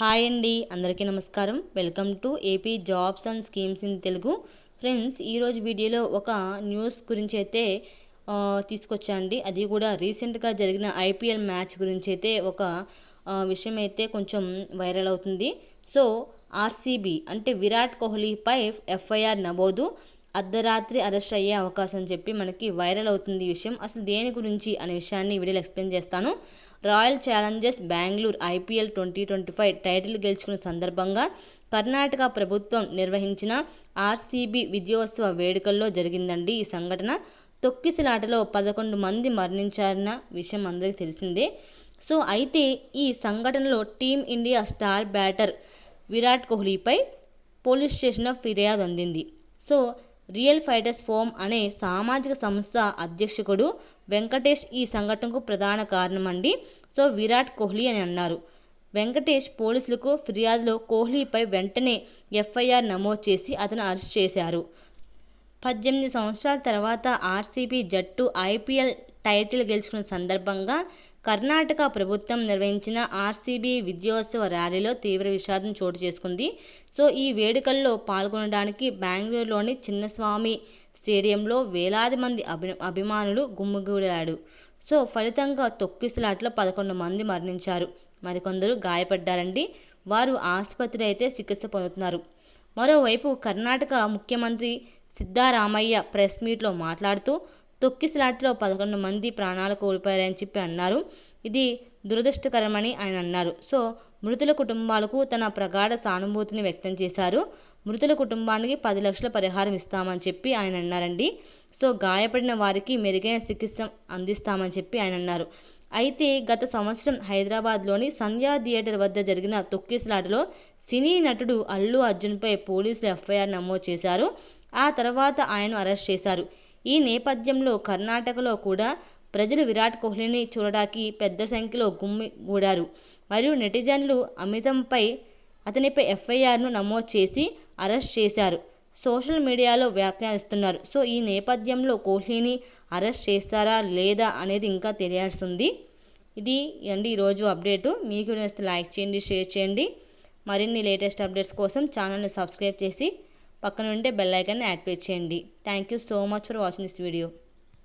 Hi అండి అందరికీ నమస్కారం. Welcome to AP jobs and schemes in Telugu. Friends ఈరోజు వీడియోలో ఒక న్యూస్ గురించి అయితే తీసుకొచ్చాండి అది కూడా రీసెంట్గా జరిగిన ఐపీఎల్ మ్యాచ్ గురించి అయితే ఒక విషయం అయితే కొంచెం వైరల్ అవుతుంది. సో ఆర్సీబీ అంటే విరాట్ కోహ్లీపై ఎఫ్ఐఆర్ నమోదు అర్ధరాత్రి అరెస్ట్ అయ్యే అవకాశం చెప్పి మనకి వైరల్ అవుతుంది ఈ విషయం. అసలు దేని గురించి అనే విషయాన్ని వీడియోలో ఎక్స్ప్లెయిన్ చేస్తాను. Royal Challengers Bengaluru IPL twenty twenty five title గెలుచుకున్న సందర్భంగా కర్ణాటక ప్రభుత్వం నిర్వహించిన ఆర్సీబీ విజయోత్సవ వేడుకల్లో జరిగిందండి. ఈ సంఘటన తొక్కిసలాటలో పదకొండు మంది మరణించారన్న విషయం అందరికీ తెలిసిందే. సో అయితే ఈ సంఘటనలో team India star batter Virat కోహ్లీపై police స్టేషన్లో ఫిర్యాదు అందింది. సో రియల్ ఫైటర్స్ ఫోమ్ అనే సామాజిక సంస్థ అధ్యక్షుడు వెంకటేష్ ఈ సంఘటనకు ప్రధాన కారణం అండి సో విరాట్ కోహ్లీ అని అన్నారు. వెంకటేష్ పోలీసులకు ఫిర్యాదులో కోహ్లీపై వెంటనే ఎఫ్ఐఆర్ నమోదు చేసి అతను అరెస్ట్ చేశారు. పద్దెనిమిది సంవత్సరాల తర్వాత ఆర్సీబీ జట్టు ఐపీఎల్ టైటిల్ గెలుచుకున్న సందర్భంగా కర్ణాటక ప్రభుత్వం నిర్వహించిన ఆర్సీబీ విద్యోత్సవ ర్యాలీలో తీవ్ర విషాదం చోటు చేసుకుంది. సో ఈ వేడుకల్లో పాల్గొనడానికి బెంగళూరులోని చిన్నస్వామి స్టేడియంలో వేలాది మంది అభి అభిమానులు గుమ్మిగూడాడు సో ఫలితంగా తొక్కిసలాట్లో పదకొండు మంది మరణించారు. మరికొందరు గాయపడ్డారండి. వారు ఆసుపత్రి అయితే చికిత్స పొందుతున్నారు. మరోవైపు కర్ణాటక ముఖ్యమంత్రి సిద్ధారామయ్య ప్రెస్ మీట్లో మాట్లాడుతూ తొక్కిసలాట్లో పదకొండు మంది ప్రాణాలు కోల్పోయారని చెప్పి అన్నారు. ఇది దురదృష్టకరమని ఆయన అన్నారు. సో మృతుల కుటుంబాలకు తన ప్రగాఢ సానుభూతిని వ్యక్తం చేశారు. మృతుల కుటుంబానికి పది లక్షల పరిహారం ఇస్తామని చెప్పి ఆయన అన్నారండి. సో గాయపడిన వారికి మెరుగైన చికిత్స అందిస్తామని చెప్పి ఆయన అన్నారు. అయితే గత సంవత్సరం హైదరాబాద్లోని సంధ్యా థియేటర్ వద్ద జరిగిన తొక్కిసలాటలో సినీ నటుడు అల్లు అర్జున్పై పోలీసులు ఎఫ్ఐఆర్ నమోదు చేశారు. ఆ తర్వాత ఆయన అరెస్ట్ చేశారు. ఈ నేపథ్యంలో కర్ణాటకలో కూడా ప్రజలు విరాట్ కోహ్లీని చూడడానికి పెద్ద సంఖ్యలో గుమ్మిగూడారు మరియు నెటిజన్లు అమితంపై అతనిపై ఎఫ్ఐఆర్ను నమోదు చేసి అరెస్ట్ చేశారు. సోషల్ మీడియాలో వ్యాఖ్యానిస్తున్నారు. సో ఈ నేపథ్యంలో కోహ్లీని అరెస్ట్ చేస్తారా లేదా అనేది ఇంకా తెలియాల్సింది. ఇది అండి ఈరోజు అప్డేటు. మీకు నచ్చితే లైక్ చేయండి షేర్ చేయండి. మరిన్ని లేటెస్ట్ అప్డేట్స్ కోసం ఛానల్ని సబ్స్క్రైబ్ చేసి పక్కన ఉండే బెల్ ఐకాన్ని యాక్టివేట్ చేయండి. Thank you so much for watching this video.